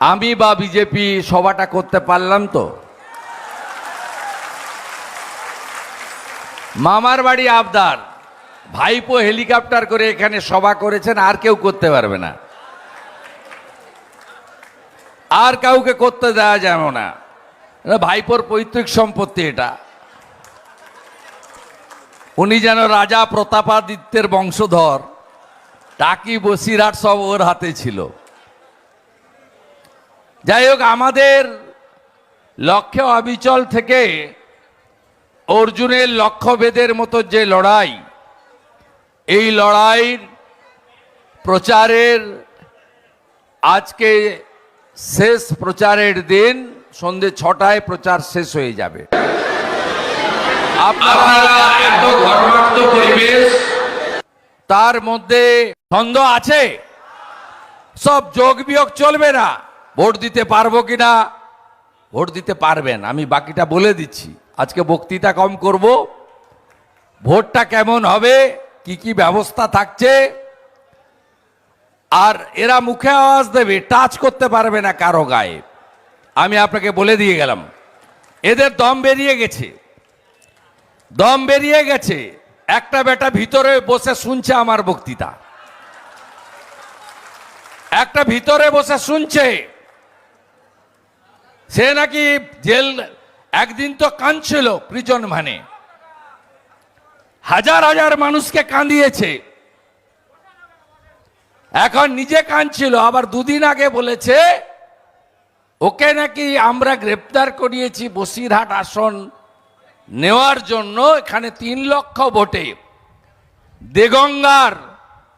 আমি বা বিজেপি সভাটা করতে পারলাম তো? মামার বাড়ি আবদার। ভাইপো হেলিকপ্টার করে এখানে সভা করেছেন, আর কেউ করতে পারবে না। আর কাউকে করতে দেওয়া যাবে না। ভাইপোর পৈতৃক সম্পত্তি এটা। উনি যেন রাজা প্রতাপাদিত্যের বংশধর, টাকি বসিরহাট সব ওর হাতে ছিল। যাই হোক আমাদের লক্ষ্যে অবিচল থেকে অর্জুনের লক্ষ্যভেদের মতো যে লড়াই এই লড়াইয়ের প্রচারের আজকে শেষ প্রচারের দিন সন্ধে ছটায় প্রচার শেষ হয়ে যাবে। তার মধ্যে সন্দেহ আছে সব যোগ বিয়োগ চলবে না। ভোট দিতে পারব কিনা? ভোট দিতে পারবেন, আমি বাকিটা বলে দিচ্ছি। আজকে বক্তৃতা কম করব। ভোটটা কেমন হবে? কি কি ব্যবস্থা থাকছে? আর এরা মুখে আওয়াজ দেবে, টাচ করতে পারবে না কারও গায়ে। আমি আপনাকে বলে দিয়ে গেলাম। এদের দম বেরিয়ে গেছে। দম বেরিয়ে গেছে। একটা বেটা ভিতরে বসে শুনছে আমার বক্তৃতা। একটা ভিতরে বসে শুনছে। সে নাকি জেল, একদিন তো কাঁদছিল প্রিজন মানে হাজার হাজার মানুষকে কাঁদিয়েছে। এখন নিজে কাঁদছিল, আবার দুদিন আগে বলেছে, ওকে নাকি আমরা গ্রেপ্তার করিয়েছি বসিরহাট আসন নেওয়ার জন্য, এখানে তিন লক্ষ ভোটে। দেগঙ্গার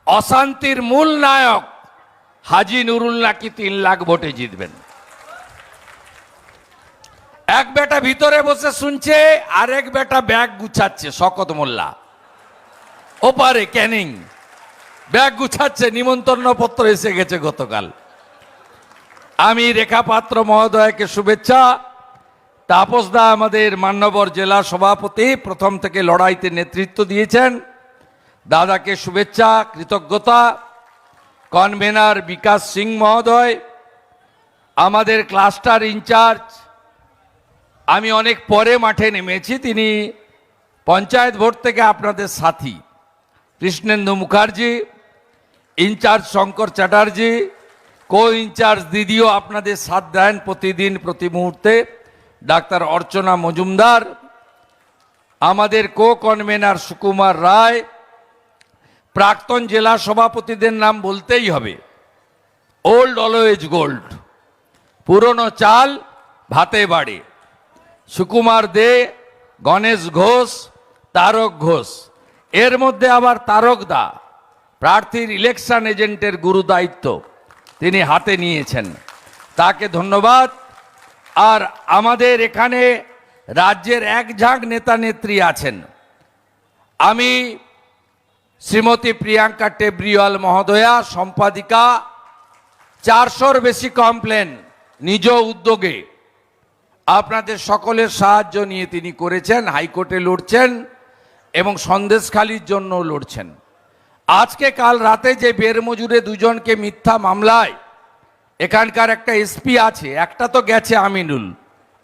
অশান্তির মূল নায়ক হাজি নুরুল নাকি তিন লাখ ভোটে জিতবেন। এক বেটা ভিতরে বসে শুনছে আর এক বেটা ব্যাগ গুছাচ্ছে, শকত মোল্লা। ওপারে ক্যানিং। ব্যাগ গুছাচ্ছে নিমন্ত্রণ পত্র এসে গেছে গতকাল। আমি রেখা পাত্র মহোদয়কে শুভেচ্ছা। তাপসদা আমাদের মান্যবর জেলা সভাপতি, প্রথম থেকে লড়াইতে নেতৃত্ব দিয়েছেন। দাদাকে শুভেচ্ছা, কৃতজ্ঞতা। কনভেনার বিকাশ সিং মহোদয়, আমাদের ক্লাস্টার ইনচার্জ আমি অনেক পরে মাঠে নেমেছি, তিনি পঞ্চায়েত ভোট থেকে আপনাদের সাথী। Krishnendu Mukherjee, in charge Shankar Chatterjee co in charge দিদিও আপনাদের সাথ দেন প্রতিদিন, প্রতি মুহূর্তে। ডাক্তার অর্চনা মজুমদার, আমাদের কো কনভেনার সুকুমার রায়, প্রাক্তন জেলা সভাপতিদের নাম বলতেই হবে। ওল্ড অলওয়েজ গোল্ড, পুরনো চাল, ভাতে বাড়ে। সুকুমার দে, গণেশ ঘোষ, তারক ঘোষ। এর মধ্যে আবার তারক দা, প্রার্থীর ইলেকশন এজেন্টের গুরু দায়িত্ব তিনি হাতে নিয়েছেন। তাকে ধন্যবাদ। আর আমাদের এখানে রাজ্যের এক ঝাঁক নেতা নেত্রী আছেন। আমি শ্রীমতী প্রিয়াঙ্কা টেব্রিওয়াল মহোদয়া, সম্পাদিকা, চারশোর বেশি কমপ্লেন নিজ উদ্যোগে আপনাদের সকলের সাহায্য নিয়ে তিনি করেছেন, হাইকোর্টে লড়ছেন এবং সন্দেশখালির জন্য লড়ছেন। আজকে কাল রাতে যে বেরমজুরে দুজনকে মিথ্যা মামলায় এখানকার একটা এসপি আছে, একটা তো গেছে আমিনুল,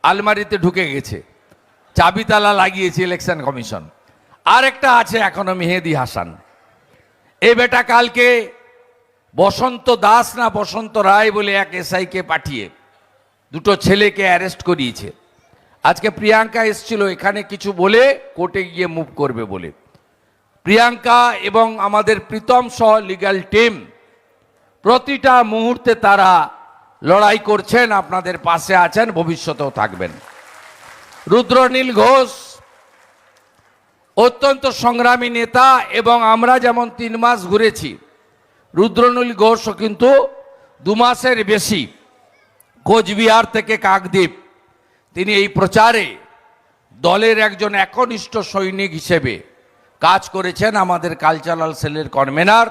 আলমারিতে ঢুকে গেছে, চাবিতালা লাগিয়েছে ইলেকশন কমিশন। আর একটা আছে এখনও মেহেদি হাসান। এ বেটা কালকে বসন্ত দাস না বসন্ত রায় বলে এক এসআইকে পাঠিয়ে দুটো ছেলেকে অ্যারেস্ট করিয়েছে। আজকে প্রিয়াঙ্কা এসছিল এখানে কিছু বলে কোর্টে গিয়ে মুভ করবে বলে। প্রিয়াঙ্কা এবং আমাদের প্রীতম সহ লিগ্যাল টিম প্রতিটা মুহূর্তে তারা লড়াই করছেন, আপনাদের পাশে আছেন, ভবিষ্যতেও থাকবেন। রুদ্রনীল ঘোষ অত্যন্ত সংগ্রামী নেতা এবং আমরা যেমন তিন মাস ঘুরেছি, রুদ্রনীল ঘোষও কিন্তু দু মাসের বেশি। কোচবিহার থেকে কাকদ্বীপ। তিনি এই প্রচারে দলের একজন একনিষ্ঠ সৈনিক হিসেবে কাজ করেছেন আমাদের কালচারাল সেলের কনভেনার।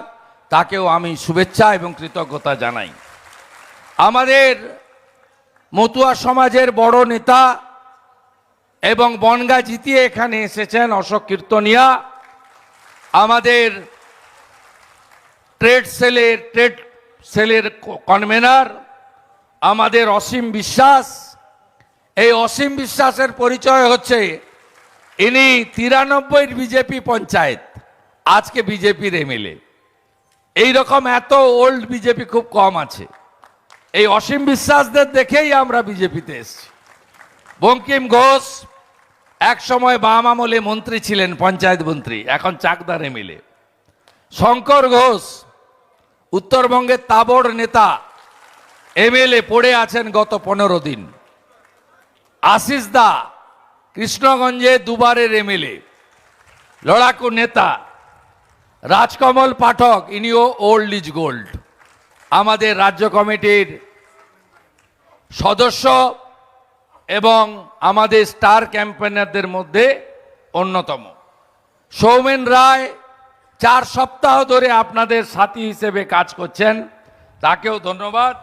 তাকেও আমি শুভেচ্ছা এবং কৃতজ্ঞতা জানাই। আমাদের মতুয়া সমাজের বড় নেতা এবং বনগা জিতিয়ে এখানে এসেছেন অশোক কীর্তনিয়া। আমাদের ট্রেড সেলের ট্রেড সেলের কনভেনার। আমাদের অসীম বিশ্বাস। এই অসীম বিশ্বাসের পরিচয় হচ্ছে ইনি তিরানব্বইয়ের বিজেপি পঞ্চায়েত, আজকে বিজেপির এমএলএ এইরকম এত ওল্ড বিজেপি খুব কম আছে। এই অসীম বিশ্বাসদের দেখেই আমরা বিজেপিতে এসেছি। বঙ্কিম ঘোষ, এক সময় বাম আমলে মন্ত্রী ছিলেন, পঞ্চায়েত মন্ত্রী, এখন চাকদার এমএলএ শঙ্কর ঘোষ, উত্তরবঙ্গের তাবড় নেতা এমএলএ পড়ে আছেন গত পনেরো দিন। আশিস দা, কৃষ্ণগঞ্জে দুবারের এমএলএ, লড়াকু নেতা, রাজকমল পাঠক, ইনিও ওল্ড ইজ গোল্ড। আমাদের রাজ্য কমিটির সদস্য এবং আমাদের স্টার ক্যাম্পেনারদের মধ্যে অন্যতম। সৌমেন রায় চার সপ্তাহ ধরে আপনাদের সাথী হিসেবে কাজ করছেন। তাকেও ধন্যবাদ।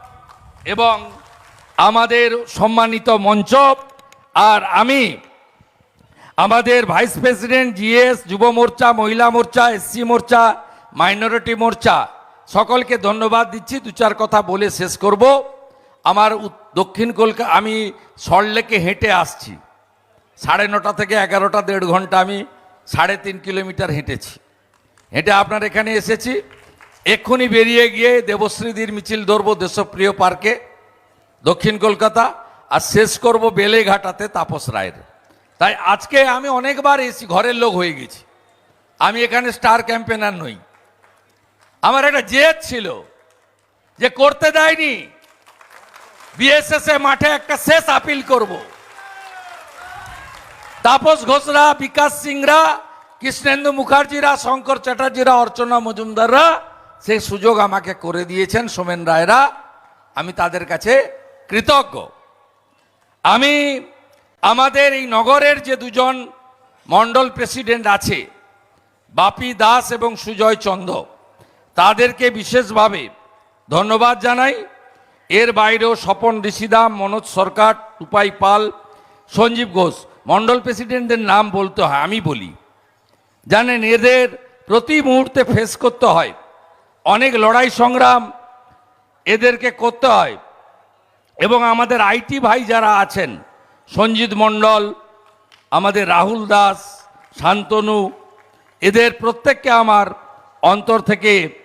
এবং আমাদের সম্মানিত মঞ্চ আর আমি, আমাদের ভাইস প্রেসিডেন্ট জিএস যুব মোর্চা, মহিলা মোর্চা এসসি মোর্চা মাইনরিটি মোর্চা, সকলকে ধন্যবাদ দিচ্ছি। দু চার কথা বলে শেষ করব। আমার দক্ষিণ কলকাতা আমি সল্টলেকে হেঁটে আসছি। সাড়ে নটা থেকে এগারোটা, দেড় ঘণ্টা আমি সাড়ে তিন কিলোমিটার হেঁটেছি। হেঁটে আপনার এখানে এসেছি। এক্ষুনি বেরিয়ে গিয়ে দেবশ্রীদির মিছিল ধরবো দেশপ্রিয় পার্কে, দক্ষিণ কলকাতা, আর শেষ করব বেলেঘাটাতে তাপস রায়ের। তাই আজকে আমি অনেকবার এসি ঘরের লোক হয়ে গেছি। আমি এখানে স্টার ক্যাম্পেনার নই। আমার একটা জেদ ছিল যে করতে দেয়নি। বিএসএস মাঠে একটা শেষ আপিল করব। তাপস ঘোষরা, বিকাশ সিংরা, কৃষ্ণেন্দু মুখার্জিরা, শঙ্কর চ্যাটার্জিরা, অর্চনা মজুমদাররা সেই সুযোগ আমাকে করে দিয়েছেন সোমেন রায়রা। আমি তাদের কাছে কৃতজ্ঞ। আমি আমাদের এই নগরের যে দুজন মণ্ডল প্রেসিডেন্ট আছে, বাপি দাস এবং সুজয় চন্দ তাদেরকে বিশেষভাবে ধন্যবাদ জানাই। এর বাইরেও স্বপন ঋষিদাম মনোজ সরকার টুপাই পাল, সঞ্জীব ঘোষ, মণ্ডল প্রেসিডেন্টদের নাম বলতে হয়, আমি বলি। জানেন, এদের প্রতি মুহূর্তে ফেস করতে হয়। অনেক লড়াই সংগ্রাম এদেরকে করতে হয়। এবং আমাদের আইটি ভাই যারা আছেন, সঞ্জিত মণ্ডল, আমাদের রাহুল দাস, শান্তনু, এদের প্রত্যেককে আমার অন্তর থেকে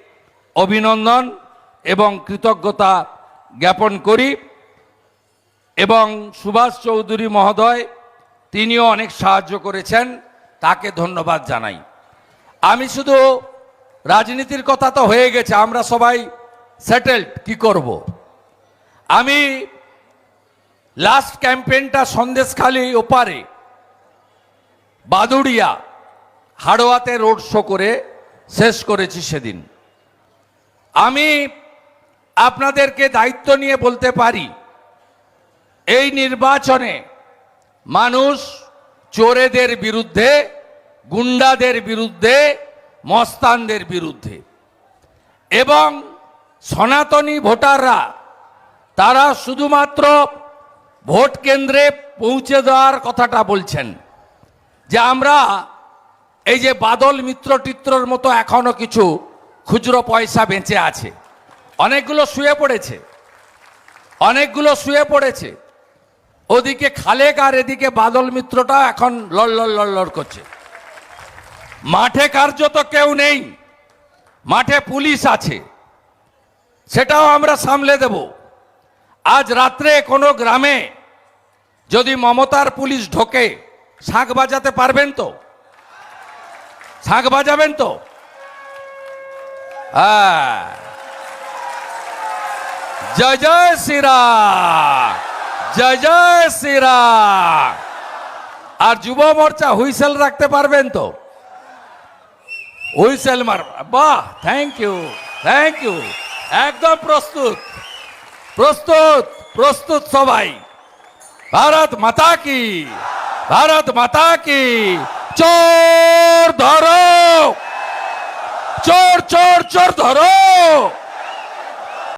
অভিনন্দন এবং কৃতজ্ঞতা জ্ঞাপন করি। এবং সুভাষ চৌধুরী মহোদয়, তিনিও অনেক সাহায্য করেছেন, তাকে ধন্যবাদ জানাই। আমি শুধু রাজনীতির কথা তো হয়ে গেছে, আমরা সবাই সেটেলড কি করব। আমি লাস্ট ক্যাম্পেইনটা সন্দেশখালী ওপারে, বাদুড়িয়া, হাড়োয়াতে রোড শো করে শেষ করেছি সেদিন আমি আপনাদেরকে দায়িত্ব নিয়ে বলতে পারি, এই নির্বাচনে মানুষ চোরেদের বিরুদ্ধে, গুন্ডাদের বিরুদ্ধে মস্তানদের বিরুদ্ধে। এবং সনাতনী ভোটাররা, তারা শুধুমাত্র ভোট কেন্দ্রে পৌঁছে দেওয়ার কথাটা বলছেন। যে আমরা এই যে বাদল মিত্র টিত্রর মতো এখনও কিছু খুচরো পয়সা বেঁচে আছে। অনেকগুলো শুয়ে পড়েছে। অনেকগুলো শুয়ে পড়েছে। ওদিকে খালেক আর এদিকে বাদল মিত্রটা এখন লড়লড় লড়লড় করছে। মাঠে কার্যত কেউ নেই। মাঠে পুলিশ আছে। সেটাও আমরা সামলে দেব। আজ রাত্রে কোনো গ্রামে যদি মমতার পুলিশ ঢোকে, শাঁখ বাজাতে পারবেন তো? শাঁখ বাজাবেন তো? হ্যাঁ। জয় জয় শ্রীরাম। জয় জয় শ্রীরাম। আর যুব মোর্চা হুইসেল রাখতে পারবেন তো? হুইসেল মার বাহ থ্যাংক ইউ থ্যাংক ইউ একদম প্রস্তুত প্রস্তুত প্রস্তুত সবাই। ভারত মাতা কি, ভারত মাতা কি, চোর ধরো, চোর চোর চোর ধরো।